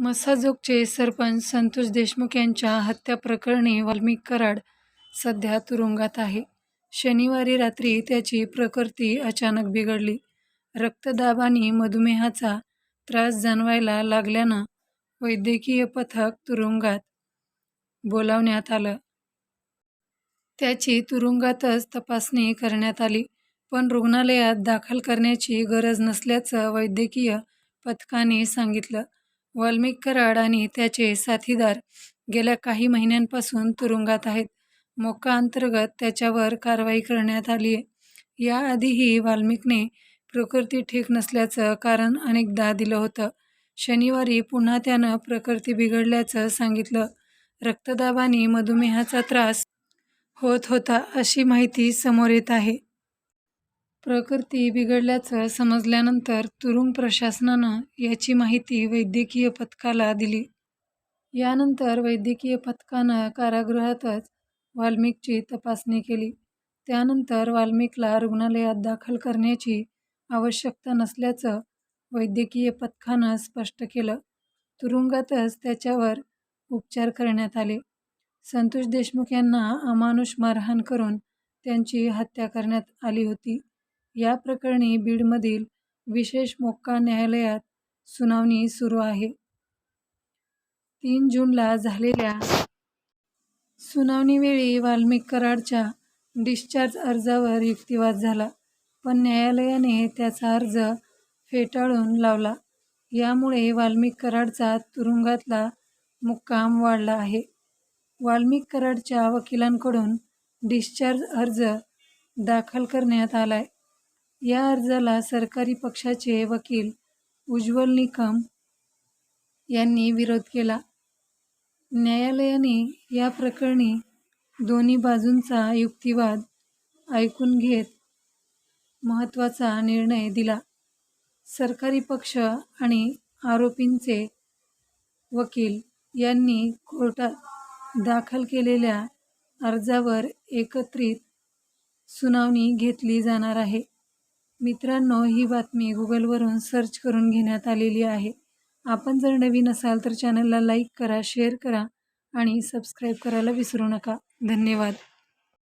मसाजोगचे सरपंच संतोष देशमुख यांच्या हत्याप्रकरणी वाल्मिक कराड सध्या तुरुंगात आहे. शनिवारी रात्री त्याची प्रकृती अचानक बिघडली. रक्तदाब आणि मधुमेहाचा त्रास जाणवायला लागल्यानं वैद्यकीय पथक तुरुंगात बोलावण्यात आलं. त्याची तुरुंगातच तपासणी करण्यात आली. पण रुग्णालयात दाखल करण्याची गरज नसल्याचं वैद्यकीय पथकाने सांगितलं. वाल्मिक कराड आणि त्याचे साथीदार गेल्या काही महिन्यांपासून तुरुंगात आहेत. मोका अंतर्गत त्याच्यावर कारवाई करण्यात आली आहे याआधीही वाल्मिकने प्रकृती ठीक नसल्याचं कारण अनेकदा दिलं होतं. शनिवारी पुन्हा त्यानं प्रकृती बिघडल्याचं सांगितलं. रक्तदाब आणि मधुमेहाचा त्रास होत होता अशी माहिती समोर येत आहे. प्रकृती बिघडल्याचं समजल्यानंतर तुरुंग प्रशासनानं याची माहिती वैद्यकीय पथकाला दिली. यानंतर वैद्यकीय पथकानं कारागृहातच वाल्मिकची तपासणी केली. त्यानंतर वाल्मिकला रुग्णालयात दाखल करण्याची आवश्यकता नसल्याचं वैद्यकीय पथकानं स्पष्ट केलं. तुरुंगातच त्याच्यावर उपचार करण्यात आले. संतोष देशमुख यांना अमानुष मारहाण करून त्यांची हत्या करण्यात आली होती. या प्रकरणी बीडमधील विशेष मोक्का न्यायालयात सुनावणी सुरू आहे. तीन जूनला झालेल्या सुनावणीवेळी वाल्मिक कराडच्या डिस्चार्ज अर्जावर युक्तिवाद झाला. पण न्यायालयाने त्याचा अर्ज फेटाळून लावला. यामुळे वाल्मिक कराडचा तुरुंगातला मुक्काम वाढला आहे. वाल्मिक कराडच्या वकिलांकडून डिस्चार्ज अर्ज दाखल करण्यात आलाय. या अर्जाला सरकारी पक्षाचे वकील उज्ज्वल निकम यांनी विरोध केला. न्यायालयाने या प्रकरणी दोन्ही बाजूंचा युक्तिवाद ऐकून घेत महत्त्वाचा निर्णय दिला. सरकारी पक्ष आणि आरोपींचे वकील यांनी कोर्टात दाखल केलेल्या अर्जावर एकत्रित सुनावणी घेतली जाणार आहे. मित्रांनो ही बातमी गुगलवरून सर्च करून घेण्यात आलेली आहे. आपण जर नवीन असाल तर चॅनलला लाईक करा, शेअर करा आणि सबस्क्राईब करायला विसरू नका. धन्यवाद.